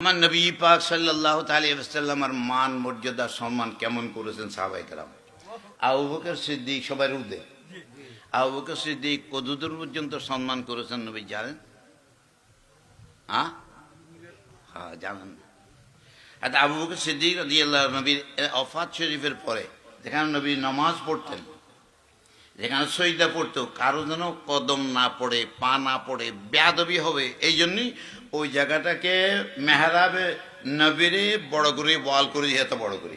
আমার নবী পাক সাল্লাহ তালিয়াল্লামার মান, মর্যাদা, সম্মান কেমন করেছেন সাহাবাই কালাম আবু বকর সিদ্দিক সবাই রুদে আবু বকর সিদ্দিক কদুদূর পর্যন্ত সম্মান করেছেন নবী জানেন? হ্যাঁ হ্যাঁ জানেন আর আবু বকর সিদ্দিক রাদিয়াল্লাহু আনহু নবীর অফাত শরীফের পরে, যেখানে নবী নামাজ পড়তেন যেখানে সইদা পড়তো, কারও যেন কদম না পড়ে, পা না পড়ে, বেয়াদবি হবে, এই জন্যই ওই জায়গাটাকে মেহরাবে নবীরে বড় করে বল করে এত বড় করে।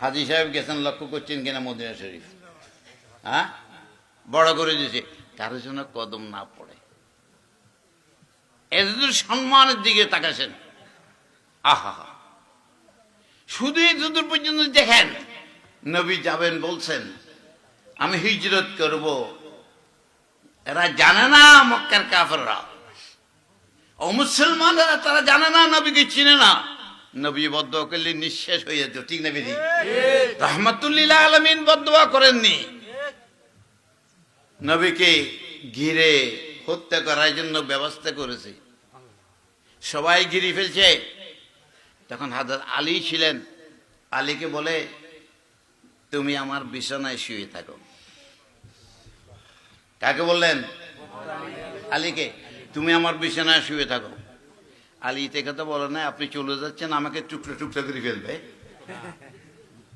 হাজি সাহেব গেছেন, লক্ষ্য করছেন কিনা মদিনা শরীফ? হ্যাঁ? বড় করে দিয়েছে, কারও যেন কদম না পড়ে। এদের সম্মানের দিকে তাকাছেন। আহা! শুধু যদুর পর্যন্ত দেখেন, নবী যাবেন বলছেন আমি হিজরত করব। এরা জানে না মক্কার কাফেররা। ও মুসলমানরা, তারা জানে না, নবীকে চিনে না। নবী বদ্ধ করলে নিঃশেষ হয়ে যেত, ঠিক না বিধি রহমতুল্লিল্লাহ আলমিন বদুয়া করেননি। নবীকে ঘিরে হত্যা করার জন্য ব্যবস্থা করেছে। সবাই ঘিরে ফেলছে। তখন হাজার আলী ছিলেন। আলীকে বলে, তুমি আমার বিছানায় শুয়ে থাকো। কাকে বললেন? আলীকে। তুমি আমার বিছানায় শুয়ে থাকো। আলী তে কথা বলে না আপনি চলে যাচ্ছেন আমাকে টুকরো টুকরো করে ফেলবে।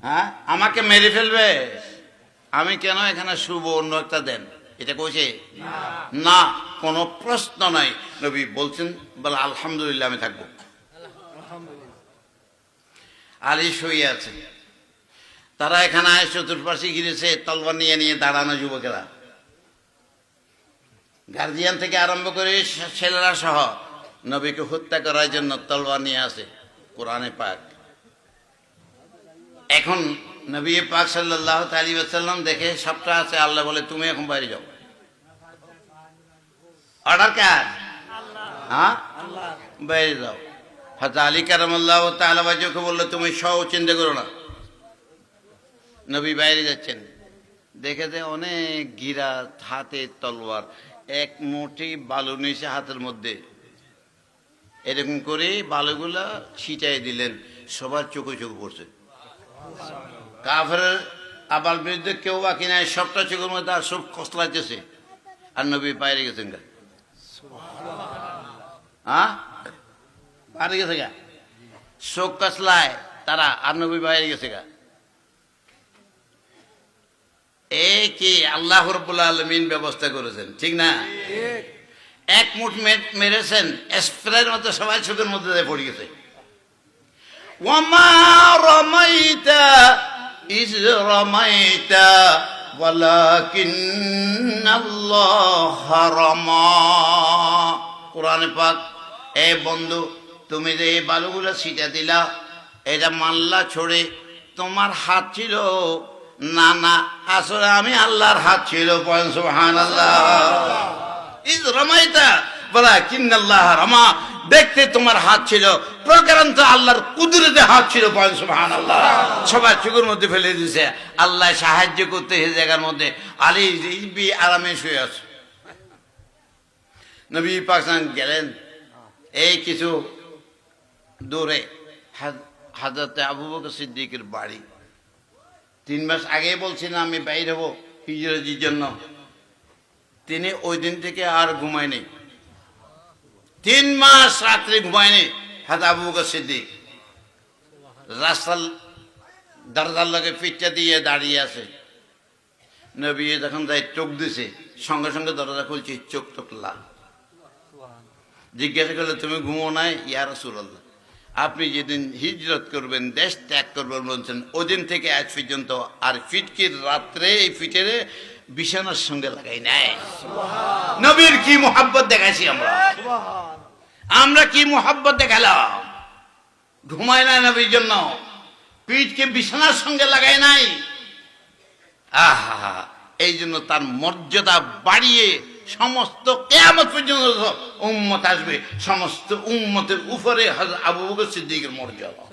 হ্যাঁ? আমাকে মেরে ফেলবে। আমি কেন এখানে শুভ অন্য একটা দেন। এটা কইছে? না। কোনো প্রশ্ন নাই। নবী বলছেন বলে আলহামদুলিল্লাহ আমি থাকব। আলী শুয়ে আছে। তারা এখানে আয় চতুর্পাশে ঘিরেছে তলবার নিয়ে নিয়ে দাঁড়ানো যুবকেরা। গার্জিয়ান থেকে আরম্ভ করে ছেলেরা সহ নবীকে হত্যা করার জন্য তলবার নিয়ে আসে কোরআনে পাক। এখন নবী পাক সাল্লাহ তালী সাল্লাম দেখে সবটা আছে, আল্লাহ বলে, তুমি এখন বাইরে যাও। অর্ডার কার? হ্যাঁ? বাইরে যাও। হাজা আলী কারামাল্লাহ তালাবাজুকে বলল, তুমি সহ চিন্তা করো না। নবী বাইরে যাচ্ছেন। দেখে যে অনেক গিরা হাতে তলোয়ার, এক মুঠি বালু নিয়েছে হাতের মধ্যে। এরকম করে বালুগুলা ছিটাই দিলেন, সবার চোখে চোখ পড়ছে। কাফের আবার বিরুদ্ধে কেউ বাকি নাই, সবটা চোখের মধ্যে আর সব কসলাইতেছে আর নবী বাইরে গেছেন গা। হ্যাঁ? বাইরে গেছে গা। শোক কসলায় তারা, আর নবী বাইরে গেছে গা এ কি আল্লাহ রব্বুল্লা আলমিন ব্যবস্থা করেছেন, ঠিক না? এক মুঠ মেরেছেন, স্প্রের মতো সবাই চোখের মধ্যে পড়ে গেছে। ওয়ামা রমাইতা, ইজ রমাইতা কোরআনে পাক, এ বন্ধু, তুমি যে এই বালুগুলো ছিটা দিলা, এটা মাল্লা ছড়ে তোমার হাত ছিল না না, আসলে আমি আল্লাহর হাত ছিল আল্লাহ দেখতে তোমার হাত ছিল, প্রকারান্ত আল্লাহর কুদরতে হাত ছিল সুবহান আল্লাহ সবাই চোখের মধ্যে ফেলে দিয়েছে আল্লাহ সাহায্য করতে এই জায়গার মধ্যে। আলী আরামে শুয়ে আছে। নবী পাকিস্তান গেলেন। এই কিছু দূরে হাজরতে আবু বকর সিদ্দিকের বাড়ি। তিন মাস আগে বলছিলাম আমি বাইর হব হিজরতির জন্য। তিনি ওই দিন থেকে আর ঘুমায়নি তিন মাস রাত্রে ঘুমায়নি হাত আবু বকর সিদ্দিক। রাস্তার দরজার লগে পিঠটা দিয়ে দাঁড়িয়ে আছে। নবী যখন যাই চোখ দিছে, সঙ্গে সঙ্গে দরজা খুলছি, চোখ টোক লাল। জিজ্ঞাসা করলে, তুমি ঘুমো নাই? ইয়ার রাসূলুল্লাহ। আপনি যেদিন হিজরত করবেন দেশ ত্যাগ করবেন বলছেন ওদিন থেকে আজ পর্যন্ত আর ফিটকির রাত্রে এই ফিটের বিছানার সঙ্গে লাগাই নাই। নবীর কি মোহাব্বত দেখাইছি আমরা? আমরা কি মোহাব্বত দেখালাম? ঘুমায় না নবীর জন্য। পিঠকে বিছানার সঙ্গে লাগাই নাই। আহা এই জন্য তার মর্যাদা বাড়িয়ে সমস্ত কেয়ামত পর্যন্ত উম্মত আসবে সমস্ত উম্মতের উপরে আবু বকর সিদ্দিকের মর্যাদা।